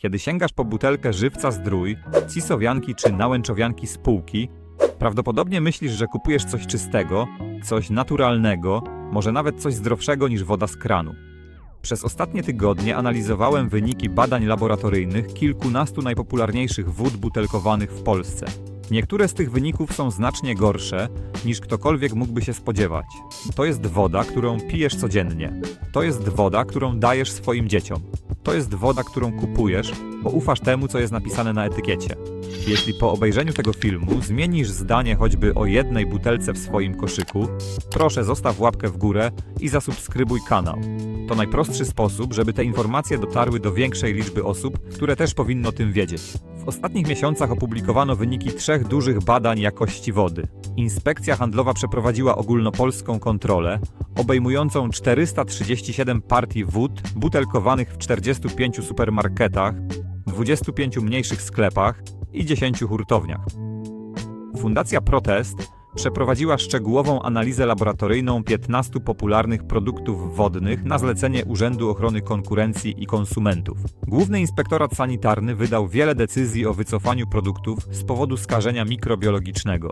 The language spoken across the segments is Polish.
Kiedy sięgasz po butelkę żywca zdrój, cisowianki czy nałęczowianki z półki, prawdopodobnie myślisz, że kupujesz coś czystego, coś naturalnego, może nawet coś zdrowszego niż woda z kranu. Przez ostatnie tygodnie analizowałem wyniki badań laboratoryjnych kilkunastu najpopularniejszych wód butelkowanych w Polsce. Niektóre z tych wyników są znacznie gorsze, niż ktokolwiek mógłby się spodziewać. To jest woda, którą pijesz codziennie. To jest woda, którą dajesz swoim dzieciom. To jest woda, którą kupujesz, bo ufasz temu, co jest napisane na etykiecie. Jeśli po obejrzeniu tego filmu zmienisz zdanie choćby o jednej butelce w swoim koszyku, proszę zostaw łapkę w górę i zasubskrybuj kanał. To najprostszy sposób, żeby te informacje dotarły do większej liczby osób, które też powinno tym wiedzieć. Ostatnich miesiącach opublikowano wyniki trzech dużych badań jakości wody. Inspekcja Handlowa przeprowadziła ogólnopolską kontrolę, obejmującą 437 partii wód butelkowanych w 45 supermarketach, 25 mniejszych sklepach i 10 hurtowniach. Fundacja Protest przeprowadziła szczegółową analizę laboratoryjną 15 popularnych produktów wodnych na zlecenie Urzędu Ochrony Konkurencji i Konsumentów. Główny Inspektorat Sanitarny wydał wiele decyzji o wycofaniu produktów z powodu skażenia mikrobiologicznego.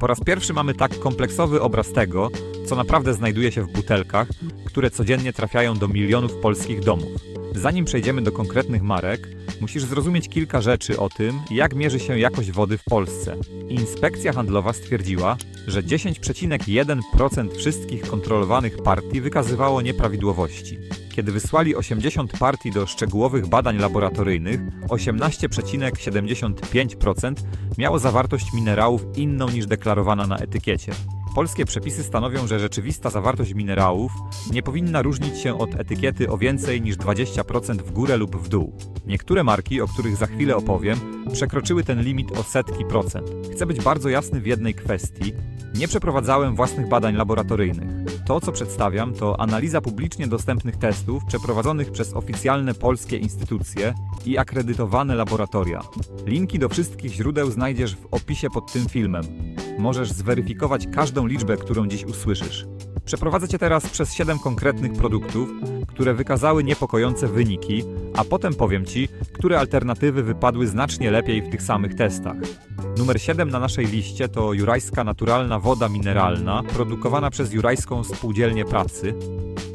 Po raz pierwszy mamy tak kompleksowy obraz tego, co naprawdę znajduje się w butelkach, które codziennie trafiają do milionów polskich domów. Zanim przejdziemy do konkretnych marek, musisz zrozumieć kilka rzeczy o tym, jak mierzy się jakość wody w Polsce. Inspekcja handlowa stwierdziła, że 10,1% wszystkich kontrolowanych partii wykazywało nieprawidłowości. Kiedy wysłali 80 partii do szczegółowych badań laboratoryjnych, 18,75% miało zawartość minerałów inną niż deklarowana na etykiecie. Polskie przepisy stanowią, że rzeczywista zawartość minerałów nie powinna różnić się od etykiety o więcej niż 20% w górę lub w dół. Niektóre marki, o których za chwilę opowiem, przekroczyły ten limit o setki procent. Chcę być bardzo jasny w jednej kwestii. Nie przeprowadzałem własnych badań laboratoryjnych. To, co przedstawiam, to analiza publicznie dostępnych testów przeprowadzonych przez oficjalne polskie instytucje i akredytowane laboratoria. Linki do wszystkich źródeł znajdziesz w opisie pod tym filmem. Możesz zweryfikować każdą liczbę, którą dziś usłyszysz. Przeprowadzę Cię teraz przez 7 konkretnych produktów, które wykazały niepokojące wyniki, a potem powiem Ci, które alternatywy wypadły znacznie lepiej w tych samych testach. Numer 7 na naszej liście to jurajska naturalna woda mineralna, produkowana przez Jurajską Spółdzielnię Pracy.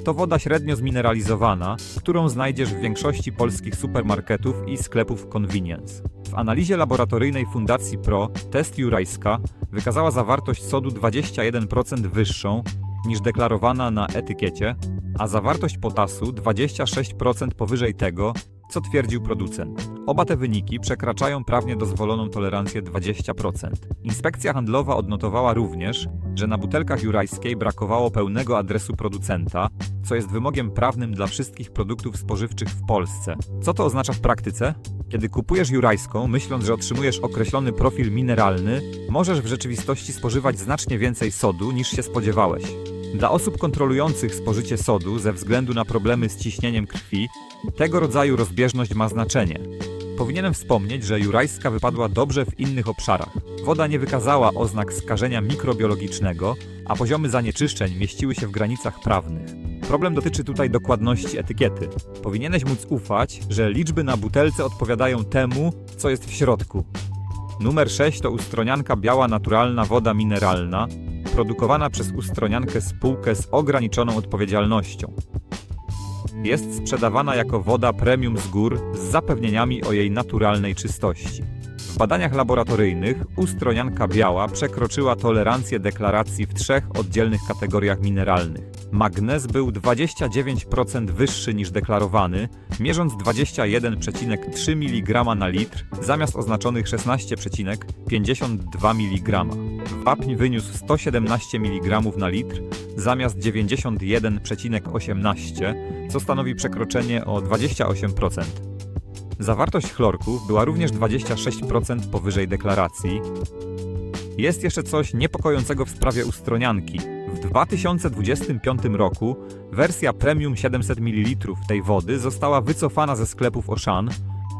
To woda średnio zmineralizowana, którą znajdziesz w większości polskich supermarketów i sklepów convenience. W analizie laboratoryjnej Fundacji Pro test Jurajska wykazała zawartość sodu 21% wyższą niż deklarowana na etykiecie, a zawartość potasu 26% powyżej tego, co twierdził producent. Oba te wyniki przekraczają prawnie dozwoloną tolerancję 20%. Inspekcja handlowa odnotowała również, że na butelkach jurajskiej brakowało pełnego adresu producenta, co jest wymogiem prawnym dla wszystkich produktów spożywczych w Polsce. Co to oznacza w praktyce? Kiedy kupujesz jurajską, myśląc, że otrzymujesz określony profil mineralny, możesz w rzeczywistości spożywać znacznie więcej sodu niż się spodziewałeś. Dla osób kontrolujących spożycie sodu ze względu na problemy z ciśnieniem krwi, tego rodzaju rozbieżność ma znaczenie. Powinienem wspomnieć, że jurajska wypadła dobrze w innych obszarach. Woda nie wykazała oznak skażenia mikrobiologicznego, a poziomy zanieczyszczeń mieściły się w granicach prawnych. Problem dotyczy tutaj dokładności etykiety. Powinieneś móc ufać, że liczby na butelce odpowiadają temu, co jest w środku. Numer 6 to ustronianka biała naturalna woda mineralna, produkowana przez ustroniankę spółkę z ograniczoną odpowiedzialnością. Jest sprzedawana jako woda premium z gór z zapewnieniami o jej naturalnej czystości. W badaniach laboratoryjnych ustronianka biała przekroczyła tolerancję deklaracji w trzech oddzielnych kategoriach mineralnych. Magnez był 29% wyższy niż deklarowany, mierząc 21,3 mg na litr zamiast oznaczonych 16,52 mg. Wapń wyniósł 117 mg na litr zamiast 91,18, co stanowi przekroczenie o 28%. Zawartość chlorków była również 26% powyżej deklaracji. Jest jeszcze coś niepokojącego w sprawie ustronianki. W 2025 roku wersja premium 700 ml tej wody została wycofana ze sklepów Oszan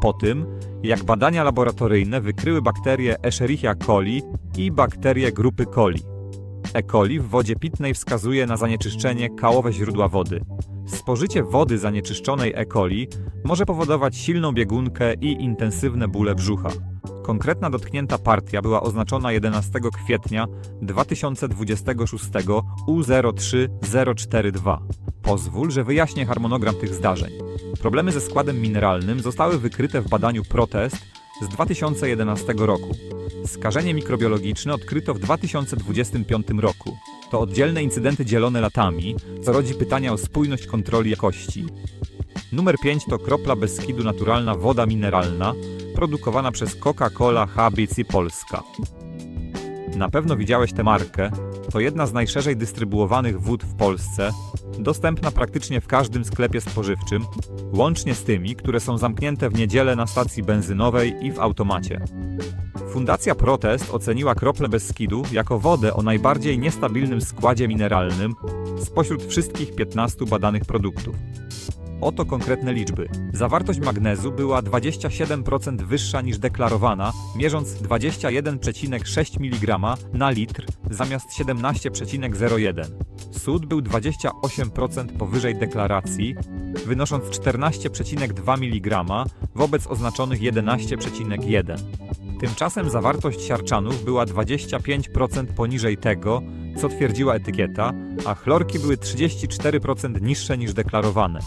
po tym, jak badania laboratoryjne wykryły bakterie Escherichia coli i bakterie grupy coli. E. coli w wodzie pitnej wskazuje na zanieczyszczenie kałowe źródła wody. Spożycie wody zanieczyszczonej E. coli może powodować silną biegunkę i intensywne bóle brzucha. Konkretna dotknięta partia była oznaczona 11 kwietnia 2026 U03042. Pozwól, że wyjaśnię harmonogram tych zdarzeń. Problemy ze składem mineralnym zostały wykryte w badaniu Protest z 2011 roku. Skażenie mikrobiologiczne odkryto w 2025 roku. To oddzielne incydenty dzielone latami, co rodzi pytania o spójność kontroli jakości. Numer 5 to kropla Beskidu naturalna woda mineralna, produkowana przez Coca-Cola HBC Polska. Na pewno widziałeś tę markę. To jedna z najszerzej dystrybuowanych wód w Polsce, dostępna praktycznie w każdym sklepie spożywczym, łącznie z tymi, które są zamknięte w niedzielę na stacji benzynowej i w automacie. Fundacja Protest oceniła krople Beskidu jako wodę o najbardziej niestabilnym składzie mineralnym spośród wszystkich 15 badanych produktów. Oto konkretne liczby. Zawartość magnezu była 27% wyższa niż deklarowana, mierząc 21,6 mg na litr zamiast 17,01. Sód był 28% powyżej deklaracji, wynosząc 14,2 mg wobec oznaczonych 11,1. Tymczasem zawartość siarczanów była 25% poniżej tego, co twierdziła etykieta, a chlorki były 34% niższe niż deklarowane.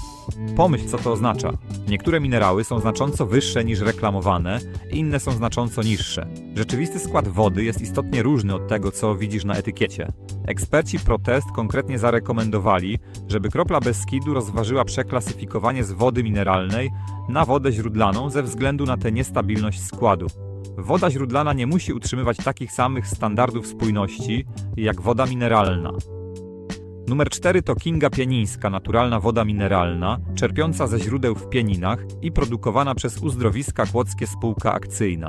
Pomyśl, co to oznacza. Niektóre minerały są znacząco wyższe niż reklamowane, inne są znacząco niższe. Rzeczywisty skład wody jest istotnie różny od tego, co widzisz na etykiecie. Eksperci Protest konkretnie zarekomendowali, żeby kropla Beskidu rozważyła przeklasyfikowanie z wody mineralnej na wodę źródlaną ze względu na tę niestabilność składu. Woda źródlana nie musi utrzymywać takich samych standardów spójności jak woda mineralna. Numer 4 to Kinga Pienińska, naturalna woda mineralna, czerpiąca ze źródeł w Pieninach i produkowana przez Uzdrowiska Kłodzkie Spółka Akcyjna.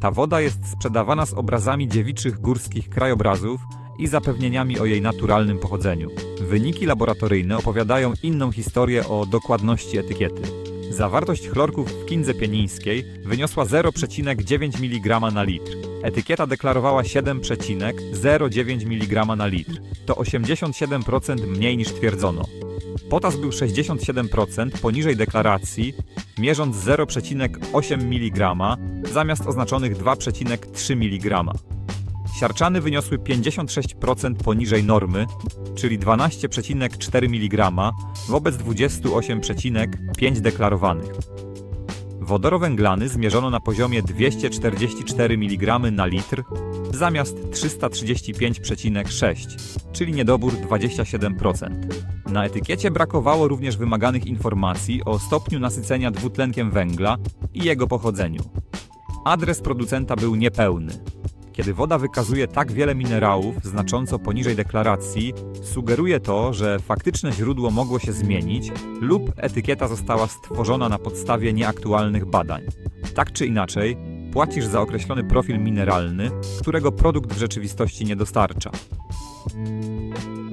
Ta woda jest sprzedawana z obrazami dziewiczych górskich krajobrazów i zapewnieniami o jej naturalnym pochodzeniu. Wyniki laboratoryjne opowiadają inną historię o dokładności etykiety. Zawartość chlorków w kindze pienińskiej wyniosła 0,9 mg na litr. Etykieta deklarowała 7,09 mg na litr. To 87% mniej niż twierdzono. Potas był 67% poniżej deklaracji, mierząc 0,8 mg zamiast oznaczonych 2,3 mg. Siarczany wyniosły 56% poniżej normy, czyli 12,4 mg wobec 28,5 deklarowanych. Wodorowęglany zmierzono na poziomie 244 mg na litr zamiast 335,6, czyli niedobór 27%. Na etykiecie brakowało również wymaganych informacji o stopniu nasycenia dwutlenkiem węgla i jego pochodzeniu. Adres producenta był niepełny. Kiedy woda wykazuje tak wiele minerałów znacząco poniżej deklaracji, sugeruje to, że faktyczne źródło mogło się zmienić lub etykieta została stworzona na podstawie nieaktualnych badań. Tak czy inaczej, płacisz za określony profil mineralny, którego produkt w rzeczywistości nie dostarcza.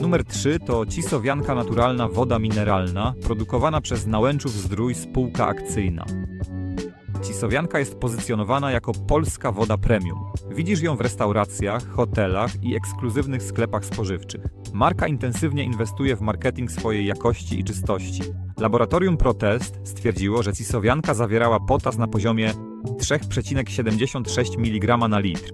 Numer 3 to cisowianka naturalna woda mineralna, produkowana przez Nałęczów Zdrój Spółka Akcyjna. Cisowianka jest pozycjonowana jako polska woda premium. Widzisz ją w restauracjach, hotelach i ekskluzywnych sklepach spożywczych. Marka intensywnie inwestuje w marketing swojej jakości i czystości. Laboratorium Protest stwierdziło, że cisowianka zawierała potas na poziomie 3,76 mg na litr.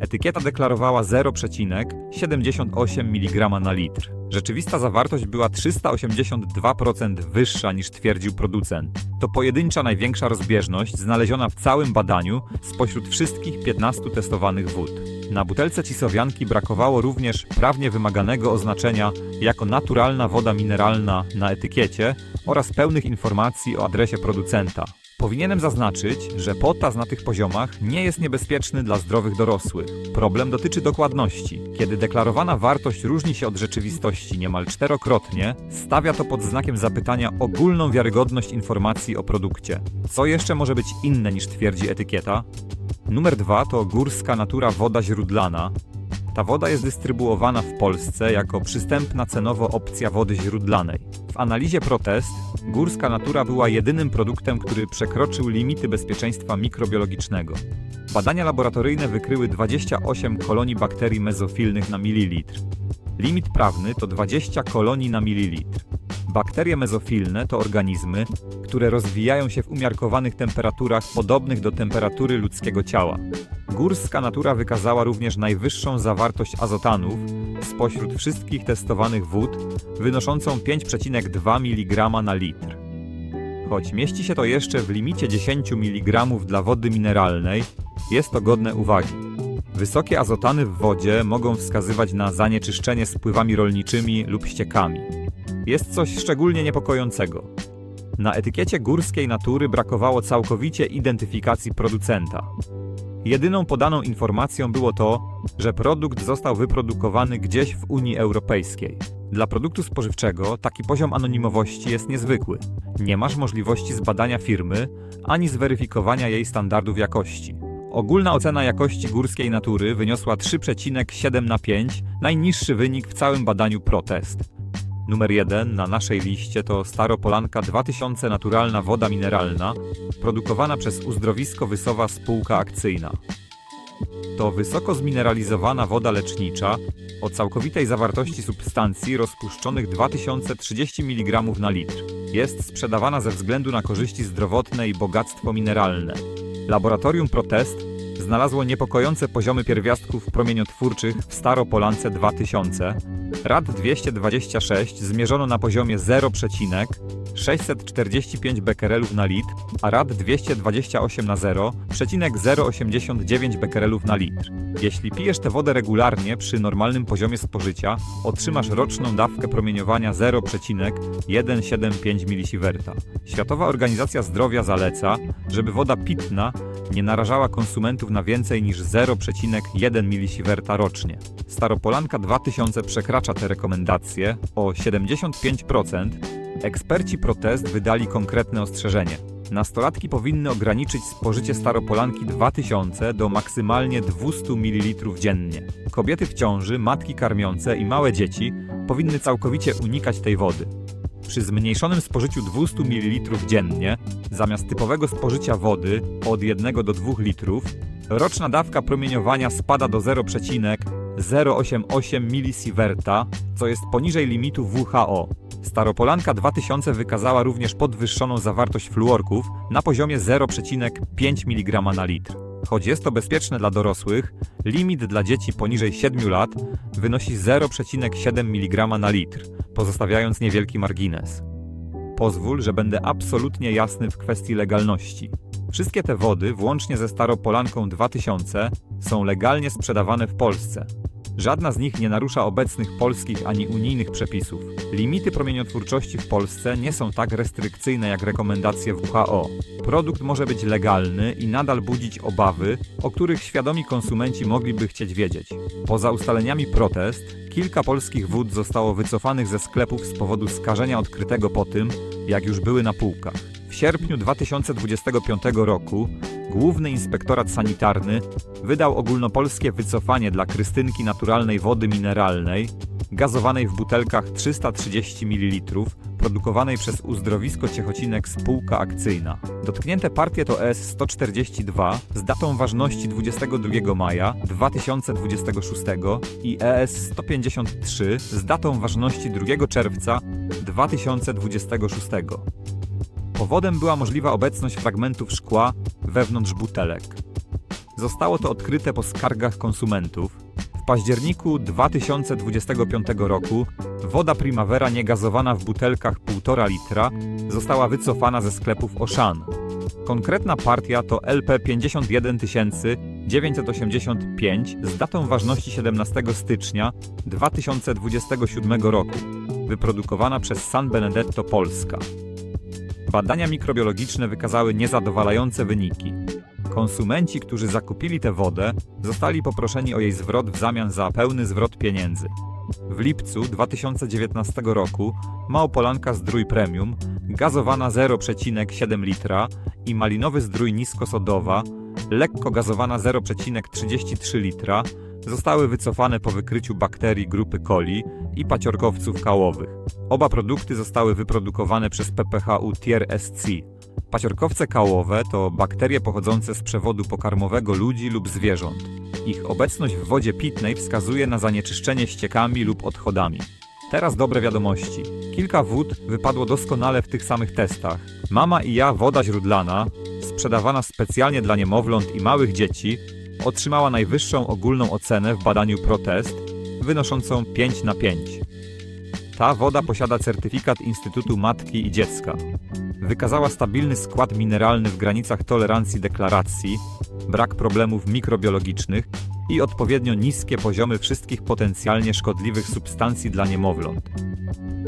Etykieta deklarowała 0,78 mg na litr. Rzeczywista zawartość była 382% wyższa niż twierdził producent. To pojedyncza największa rozbieżność znaleziona w całym badaniu spośród wszystkich 15 testowanych wód. Na butelce cisowianki brakowało również prawnie wymaganego oznaczenia jako naturalna woda mineralna na etykiecie oraz pełnych informacji o adresie producenta. Powinienem zaznaczyć, że potas na tych poziomach nie jest niebezpieczny dla zdrowych dorosłych. Problem dotyczy dokładności. Kiedy deklarowana wartość różni się od rzeczywistości niemal czterokrotnie, stawia to pod znakiem zapytania ogólną wiarygodność informacji o produkcie. Co jeszcze może być inne niż twierdzi etykieta? Numer dwa to górska natura woda źródlana, ta woda jest dystrybuowana w Polsce jako przystępna cenowo opcja wody źródlanej. W analizie protest górska natura była jedynym produktem, który przekroczył limity bezpieczeństwa mikrobiologicznego. Badania laboratoryjne wykryły 28 kolonii bakterii mezofilnych na mililitr. Limit prawny to 20 kolonii na mililitr. Bakterie mezofilne to organizmy, które rozwijają się w umiarkowanych temperaturach podobnych do temperatury ludzkiego ciała. Górska natura wykazała również najwyższą zawartość azotanów spośród wszystkich testowanych wód, wynoszącą 5,2 mg na litr. Choć mieści się to jeszcze w limicie 10 mg dla wody mineralnej, jest to godne uwagi. Wysokie azotany w wodzie mogą wskazywać na zanieczyszczenie spływami rolniczymi lub ściekami. Jest coś szczególnie niepokojącego. Na etykiecie górskiej natury brakowało całkowicie identyfikacji producenta. Jedyną podaną informacją było to, że produkt został wyprodukowany gdzieś w Unii Europejskiej. Dla produktu spożywczego taki poziom anonimowości jest niezwykły. Nie masz możliwości zbadania firmy ani zweryfikowania jej standardów jakości. Ogólna ocena jakości górskiej natury wyniosła 3,7 na 5, najniższy wynik w całym badaniu ProTest. Numer 1 na naszej liście to Staropolanka 2000 naturalna woda mineralna, produkowana przez Uzdrowisko Wysowa Spółka Akcyjna. To wysoko zmineralizowana woda lecznicza o całkowitej zawartości substancji rozpuszczonych 2030 mg na litr. Jest sprzedawana ze względu na korzyści zdrowotne i bogactwo mineralne. Laboratorium Protest znalazło niepokojące poziomy pierwiastków promieniotwórczych w Staropolance 2000. RAD 226 zmierzono na poziomie 0,645 bekerelów na litr, a RAD 228 na 0,089 bekerelów na litr. Jeśli pijesz tę wodę regularnie przy normalnym poziomie spożycia, otrzymasz roczną dawkę promieniowania 0,175 mSv. Światowa Organizacja Zdrowia zaleca, żeby woda pitna nie narażała konsumentów na więcej niż 0,1 mSv rocznie. Staropolanka 2000 przekracza te rekomendacje o 75%. Eksperci protest wydali konkretne ostrzeżenie. Nastolatki powinny ograniczyć spożycie staropolanki 2000 do maksymalnie 200 ml dziennie. Kobiety w ciąży, matki karmiące i małe dzieci powinny całkowicie unikać tej wody. Przy zmniejszonym spożyciu 200 ml dziennie, zamiast typowego spożycia wody od 1 do 2 litrów, roczna dawka promieniowania spada do 0,088 mSv, co jest poniżej limitu WHO. Staropolanka 2000 wykazała również podwyższoną zawartość fluorków na poziomie 0,5 mg na litr. Choć jest to bezpieczne dla dorosłych, limit dla dzieci poniżej 7 lat wynosi 0,7 mg na litr, pozostawiając niewielki margines. Pozwól, że będę absolutnie jasny w kwestii legalności. Wszystkie te wody, włącznie ze Staropolanką 2000, są legalnie sprzedawane w Polsce. Żadna z nich nie narusza obecnych polskich ani unijnych przepisów. Limity promieniotwórczości w Polsce nie są tak restrykcyjne jak rekomendacje WHO. Produkt może być legalny i nadal budzić obawy, o których świadomi konsumenci mogliby chcieć wiedzieć. Poza ustaleniami protest, kilka polskich wód zostało wycofanych ze sklepów z powodu skażenia odkrytego po tym, jak już były na półkach. W sierpniu 2025 roku Główny Inspektorat Sanitarny wydał ogólnopolskie wycofanie dla Krystynki naturalnej wody mineralnej, gazowanej w butelkach 330 ml, produkowanej przez Uzdrowisko Ciechocinek Spółka Akcyjna. Dotknięte partie to ES-142 z datą ważności 22 maja 2026 i ES-153 z datą ważności 2 czerwca 2026. Powodem była możliwa obecność fragmentów szkła wewnątrz butelek. Zostało to odkryte po skargach konsumentów. Październiku 2025 roku woda Primavera niegazowana w butelkach 1,5 litra została wycofana ze sklepów Oszan. Konkretna partia to LP 51985 z datą ważności 17 stycznia 2027 roku, wyprodukowana przez San Benedetto Polska. Badania mikrobiologiczne wykazały niezadowalające wyniki. Konsumenci, którzy zakupili tę wodę, zostali poproszeni o jej zwrot w zamian za pełny zwrot pieniędzy. W lipcu 2019 roku Małpolanka Zdrój Premium, gazowana 0,7 litra i malinowy zdrój niskosodowa, lekko gazowana 0,33 litra, zostały wycofane po wykryciu bakterii grupy coli i paciorkowców kałowych. Oba produkty zostały wyprodukowane przez PPHU Tier SC. Paciorkowce kałowe to bakterie pochodzące z przewodu pokarmowego ludzi lub zwierząt. Ich obecność w wodzie pitnej wskazuje na zanieczyszczenie ściekami lub odchodami. Teraz dobre wiadomości. Kilka wód wypadło doskonale w tych samych testach. Mama i ja woda źródlana, sprzedawana specjalnie dla niemowląt i małych dzieci, otrzymała najwyższą ogólną ocenę w badaniu Protest, wynoszącą 5 na 5. Ta woda posiada certyfikat Instytutu Matki i Dziecka. Wykazała stabilny skład mineralny w granicach tolerancji deklaracji, brak problemów mikrobiologicznych i odpowiednio niskie poziomy wszystkich potencjalnie szkodliwych substancji dla niemowląt.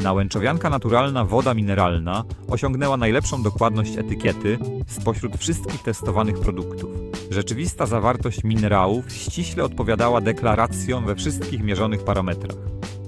Nałęczowianka naturalna woda mineralna osiągnęła najlepszą dokładność etykiety spośród wszystkich testowanych produktów. Rzeczywista zawartość minerałów ściśle odpowiadała deklaracjom we wszystkich mierzonych parametrach.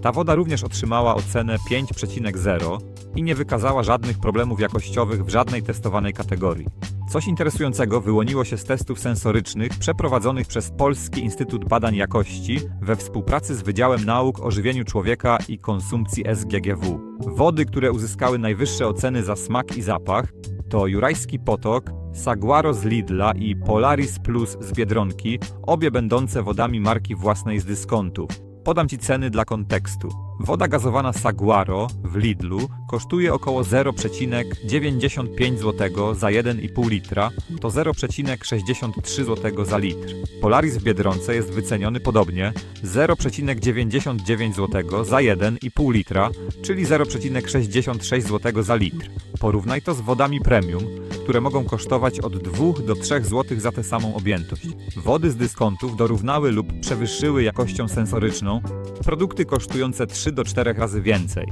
Ta woda również otrzymała ocenę 5,0 i nie wykazała żadnych problemów jakościowych w żadnej testowanej kategorii. Coś interesującego wyłoniło się z testów sensorycznych przeprowadzonych przez Polski Instytut Badań Jakości we współpracy z Wydziałem Nauk o Żywieniu Człowieka i Konsumpcji SGGW. Wody, które uzyskały najwyższe oceny za smak i zapach, to Jurajski Potok, Saguaro z Lidla i Polaris Plus z Biedronki, obie będące wodami marki własnej z dyskontów. Podam Ci ceny dla kontekstu. Woda gazowana Saguaro w Lidlu kosztuje około 0,95 zł za 1,5 litra, to 0,63 zł za litr. Polaris w Biedronce jest wyceniony podobnie 0,99 zł za 1,5 litra, czyli 0,66 zł za litr. Porównaj to z wodami premium, które mogą kosztować od 2 do 3 zł za tę samą objętość. Wody z dyskontów dorównały lub przewyższyły jakością sensoryczną produkty kosztujące 3 do 4 razy więcej.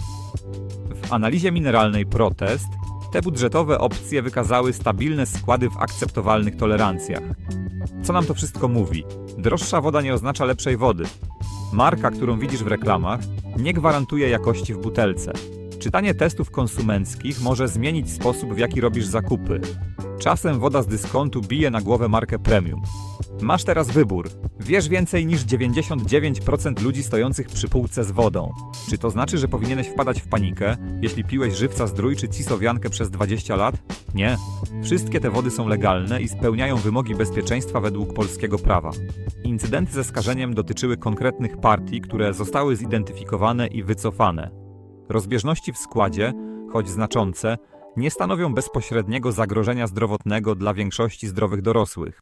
W analizie mineralnej Protest te budżetowe opcje wykazały stabilne składy w akceptowalnych tolerancjach. Co nam to wszystko mówi? Droższa woda nie oznacza lepszej wody. Marka, którą widzisz w reklamach, nie gwarantuje jakości w butelce. Czytanie testów konsumenckich może zmienić sposób, w jaki robisz zakupy. Czasem woda z dyskontu bije na głowę markę premium. Masz teraz wybór. Wiesz więcej niż 99% ludzi stojących przy półce z wodą. Czy to znaczy, że powinieneś wpadać w panikę, jeśli piłeś żywca zdrój czy cisowiankę przez 20 lat? Nie. Wszystkie te wody są legalne i spełniają wymogi bezpieczeństwa według polskiego prawa. Incydenty ze skażeniem dotyczyły konkretnych partii, które zostały zidentyfikowane i wycofane. Rozbieżności w składzie, choć znaczące, nie stanowią bezpośredniego zagrożenia zdrowotnego dla większości zdrowych dorosłych.